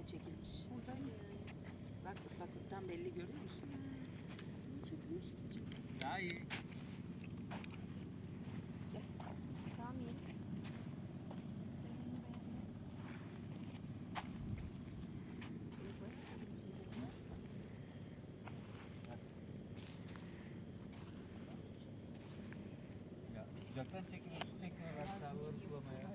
güzel çekilmiş. Bak ıslaklıktan belli görüyor musun? Daha iyi. Tamam iyi. Ya sıcaktan çekiyor, su çekiyor. Bak daha var sulamaya.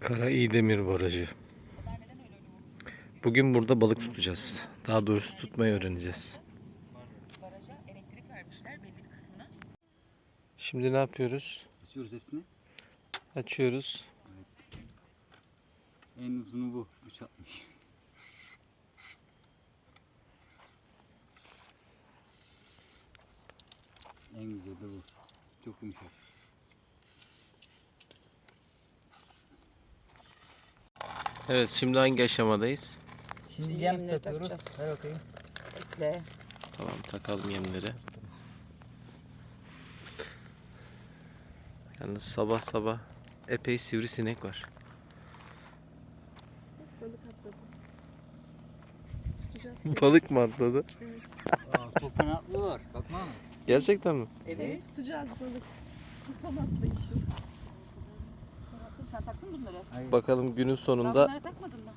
Kara İdemir Barajı. Bugün burada balık tutacağız. Daha doğrusu tutmayı öğreneceğiz. Şimdi ne yapıyoruz? Açıyoruz hepsini. Açıyoruz. En uzunu bu. 3.60. En güzeli de bu. Çok yumuşak. Evet şimdi hangi aşamadayız? Şimdi Şimdi yem yemleri takıyoruz. takacağız. Ver bakayım. Bekle. Tamam takalım yemleri. Yalnız sabah sabah epey sivrisinek var. Balık atladı. Tutacağız. Balık mı atladı? Aa, çok fena atlıyorlar. Bakma mı? Gerçekten mi? Evet. Tutacağız balık. Bu son atlayışım. Sen taktın mı bunları? Hayır. Bakalım günün sonunda bunları takmadın mı?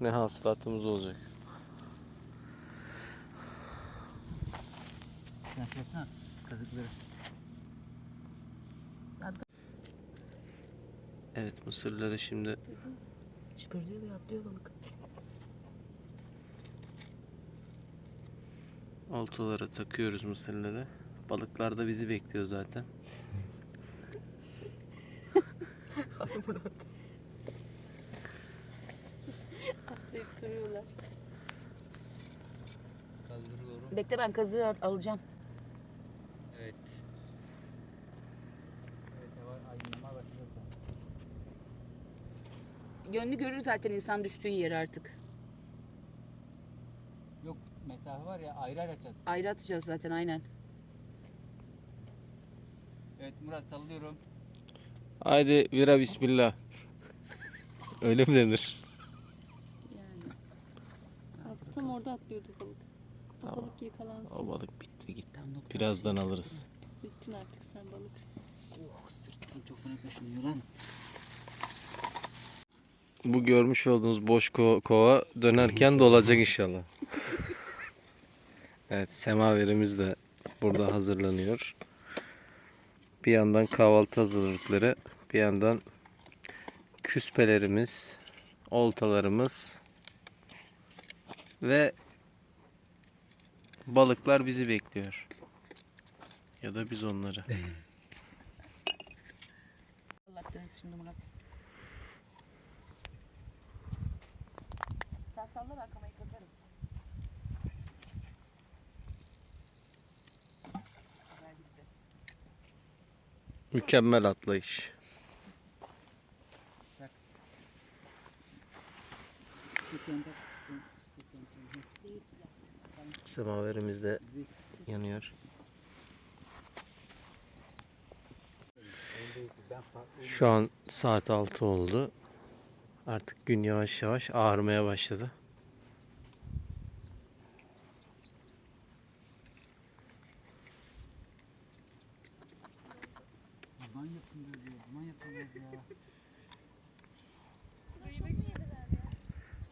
ne hasılatımız olacak. Sen şey yapsana. Evet mısırları şimdi Şıpırdıyor ve atlıyor balık. oltalara takıyoruz mısırları. Balıklar da bizi bekliyor zaten. Atlayıp duruyorlar. Kaldırıyorum. Bekle ben kazığı al- alacağım. Evet. Evet hava aydınlanma başlıyor. Gönlü görür zaten insan düştüğü yeri artık. Yok mesafe var ya ayrı ayrı açacağız. Ayrı atacağız zaten aynen. Evet Murat sallıyorum. Haydi vira bismillah. Öyle mi denir? Yani. Bak, tam orada atlıyordu balık. Tamam. balık yakalansın. O balık bitti gitti. Birazdan alırız. Bittin artık sen balık. Oh sırtım çok fena kaşınıyor lan. Bu görmüş olduğunuz boş ko- kova dönerken dolacak inşallah. evet semaverimiz de burada hazırlanıyor. Bir yandan kahvaltı hazırlıkları, bir yandan küspelerimiz, oltalarımız ve balıklar bizi bekliyor. Ya da biz onları. Anlattırırız şimdi Murat. Sen salla ben kamayı katarım. Haber gitti. Mükemmel atlayış. Semaverimiz de yanıyor. Şu an saat 6 oldu. Artık gün yavaş yavaş ağarmaya başladı. Duman yapıyoruz ya. Duman yapıyoruz ya.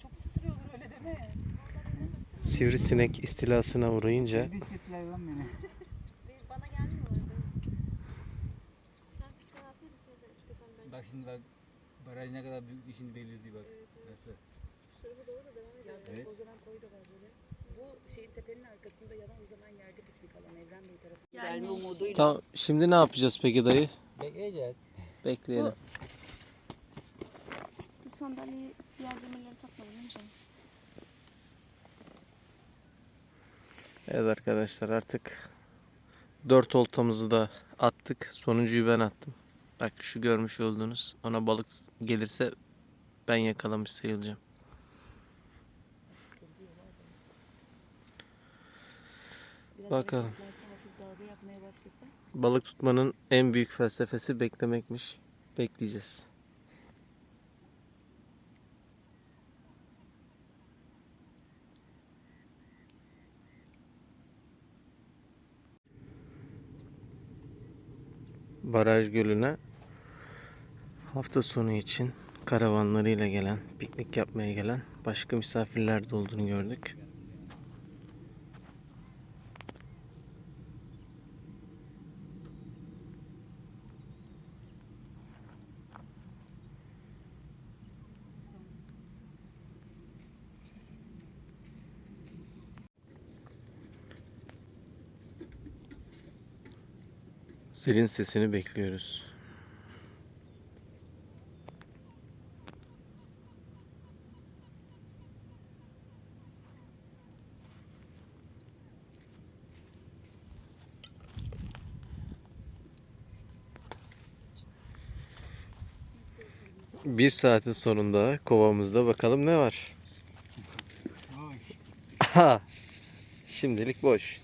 Çok ısırıyorlar öyle deme. Sivrisinek istilasına uğrayınca Biz kötüler lan beni. Bana gelmiyorlar. Sen alsaydın de. Bak şimdi bak baraj ne kadar büyük şimdi belirdi bak. Nasıl? Şu tarafa doğru da devam edelim. Evet. O zaman koy da var böyle. Bu şeyin tepenin arkasında yalan o zaman yerde piknik alan Evren Bey tarafı. Gelme umuduyla. Tamam şimdi ne yapacağız peki dayı? Bekleyeceğiz. Bekleyelim. Bu sandalyeyi diğer demirleri takmadım değil mi canım? Evet arkadaşlar artık dört oltamızı da attık. Sonuncuyu ben attım. Bak şu görmüş olduğunuz ona balık gelirse ben yakalamış sayılacağım. Bakalım. Balık tutmanın en büyük felsefesi beklemekmiş. Bekleyeceğiz. Yani. Balık tutmanın en büyük felsefesi beklemek. Balık tutmanın en büyük felsefesi beklemek. Balık tutmanın en büyük felsefesi beklemek. Balık tutmanın en büyük felsefesi beklemek. Bekleyeceğiz. Baraj Gölü'ne hafta sonu için karavanlarıyla gelen, piknik yapmaya gelen başka misafirler de olduğunu gördük. Zilin sesini bekliyoruz. Bir saatin sonunda kovamızda bakalım ne var. Aha! Şimdilik boş.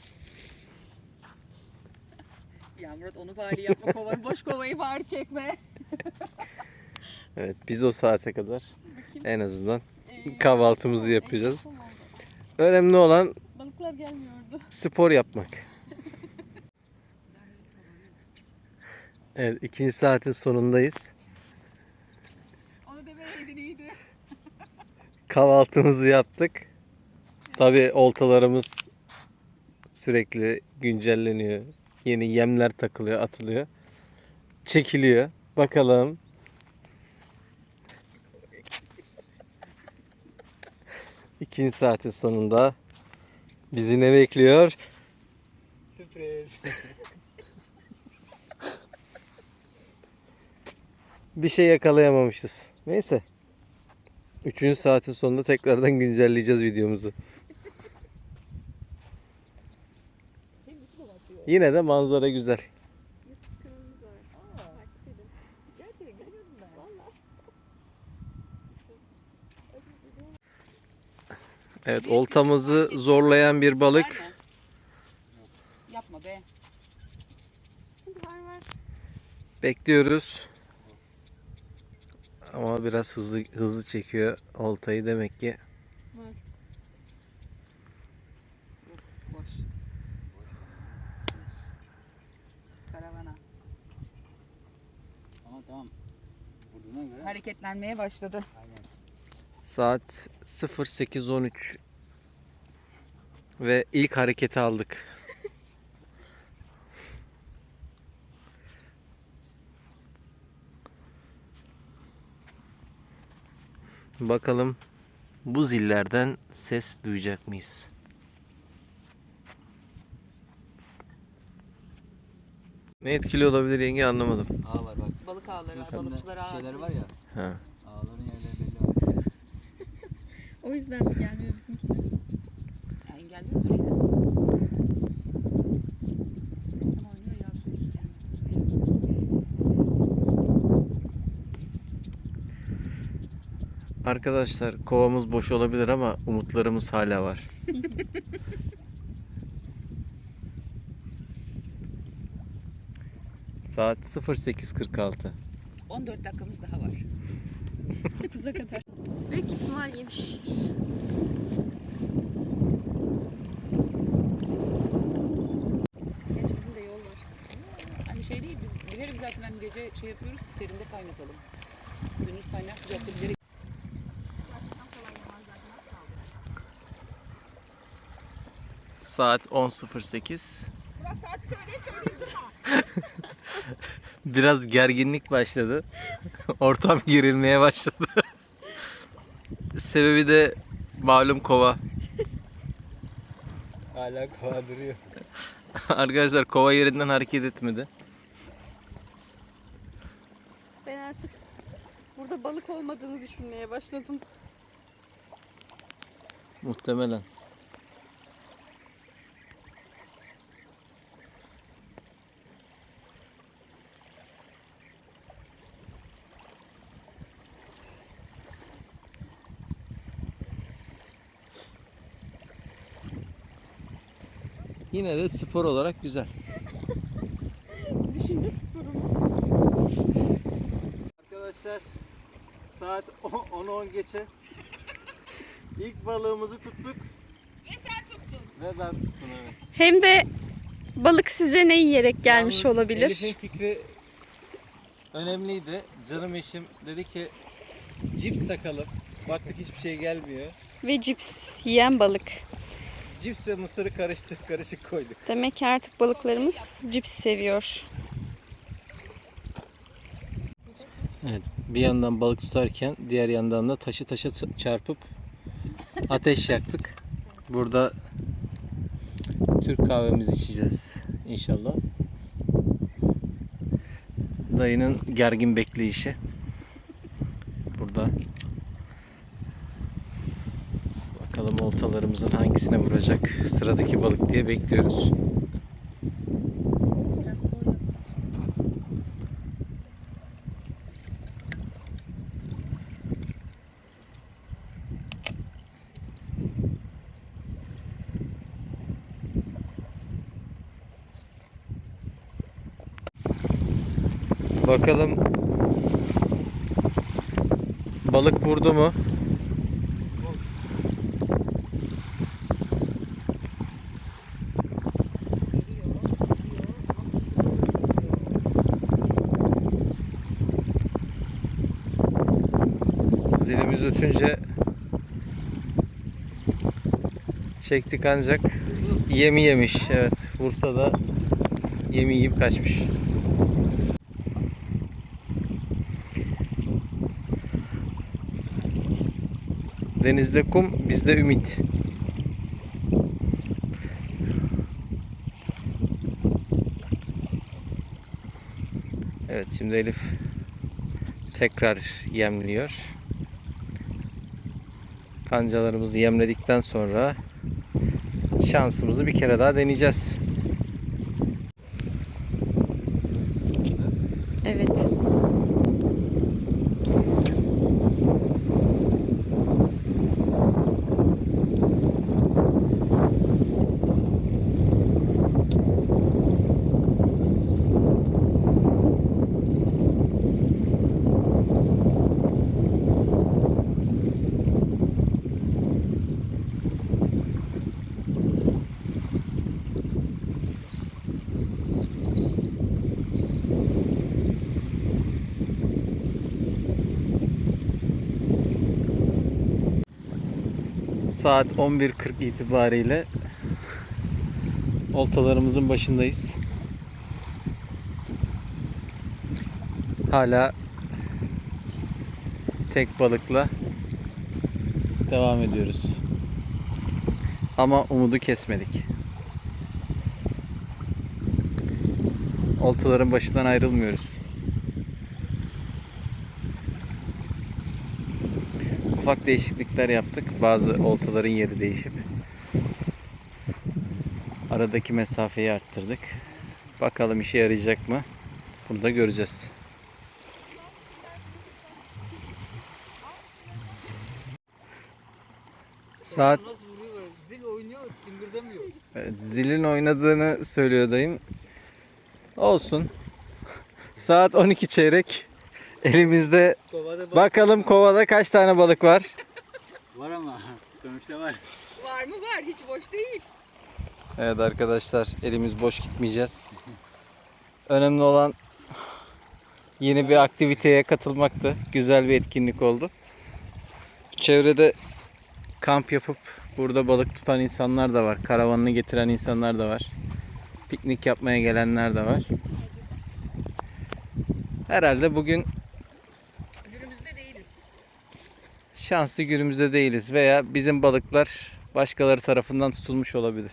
Ya Murat onu bari yapma kovayı. Boş kovayı bari çekme. Evet biz o saate kadar en azından kahvaltımızı yapacağız. Önemli olan Balıklar gelmiyordu. spor yapmak. Evet ikinci saatin sonundayız. Onu demeyeydin iyiydi. Kahvaltımızı yaptık. Tabi oltalarımız sürekli güncelleniyor. Yeni yemler takılıyor, atılıyor. Çekiliyor. Bakalım. İkinci saatin sonunda bizi ne bekliyor? Sürpriz. Bir şey yakalayamamışız. Neyse. Üçüncü saatin sonunda tekrardan güncelleyeceğiz videomuzu. Şey mi su batıyor? Yine de manzara güzel. Var. Evet oltamızı zorlayan bir balık. Var? Yapma be. Var var. Bekliyoruz. Ama biraz hızlı hızlı çekiyor oltayı demek ki. Boş. Karavana. Ama tamam. Göre. Hareketlenmeye başladı. Aynen. Saat 08.13 ve ilk hareketi aldık. Bakalım bu zillerden ses duyacak mıyız? Ne etkili olabilir yenge anlamadım. Ağ var bak. Balık ağları var. Şurada Balıkçılar ağı. Şeyler var ya. Ha. Ağların yerleri belli var. O yüzden mi gelmiyor bizimkiler? Ya engelliyordur yine. Resmen oynuyor ya suyun üstünde. Arkadaşlar kovamız boş olabilir ama umutlarımız hala var. Saat 08.46. 14 dakikamız daha var. 9'a kadar. Büyük ihtimal yemiştir. Gerçi bizim de yol var. Hani şey değil biz bilerek zaten hani gece şey yapıyoruz ki serinde kaynatalım. Gündüz kaynar sıcakta bilerek. Saat 10.08. Biraz gerginlik başladı. Ortam gerilmeye başladı. Sebebi de malum kova. Hala kova duruyor. Arkadaşlar kova yerinden hareket etmedi. Ben artık burada balık olmadığını düşünmeye başladım. Muhtemelen. Yine de spor olarak güzel. Düşünce sporum. Arkadaşlar saat 10'u 10 geçe. İlk balığımızı tuttuk. Ve sen tuttun. Ve ben tuttum evet. Hem de balık sizce ne yiyerek gelmiş Yalnız olabilir? Elif'in fikri önemliydi. Canım eşim dedi ki cips takalım. Baktık hiçbir şey gelmiyor. Ve cips yiyen balık. Cips ve mısırı karıştık, karışık koyduk. Demek ki artık balıklarımız cips seviyor. Evet, bir yandan balık tutarken diğer yandan da taşı taşa çarpıp ateş yaktık. Burada Türk kahvemizi içeceğiz inşallah. Dayının gergin bekleyişi. Burada. Bakalım oltalarımızın hangisine vuracak. Sıradaki balık diye bekliyoruz. Bakalım balık vurdu mu? Çektik ancak yemi yemiş. Evet, vursa da yemi yiyip kaçmış. Denizde kum, bizde ümit. Evet şimdi Elif tekrar yemliyor. Kancalarımızı yemledikten sonra şansımızı bir kere daha deneyeceğiz. Saat 11.40 itibariyle oltalarımızın başındayız. Hala tek balıkla devam ediyoruz. Ama umudu kesmedik. Oltaların başından ayrılmıyoruz. Ufak değişiklikler yaptık. Bazı oltaların yeri değişip aradaki mesafeyi arttırdık. Bakalım işe yarayacak mı? Bunu da göreceğiz. Saat? Zil oynuyor, tıngırdamıyor. Evet, zilin oynadığını söylüyor dayım. Olsun. Saat 12 çeyrek. Elimizde Kovada bak. bakalım kovada kaç tane balık var. Var ama. Sonuçta var. Var mı var hiç boş değil. Evet arkadaşlar elimiz boş gitmeyeceğiz. Önemli olan yeni bir aktiviteye katılmaktı. Güzel bir etkinlik oldu. Çevrede kamp yapıp burada balık tutan insanlar da var. Karavanını getiren insanlar da var. Piknik yapmaya gelenler de var. Herhalde bugün Günümüzde değiliz. Şanslı günümüzde değiliz veya bizim balıklar başkaları tarafından tutulmuş olabilir.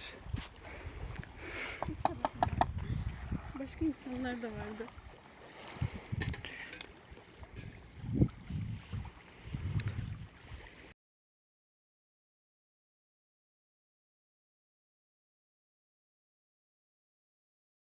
Başka insanlar da vardı.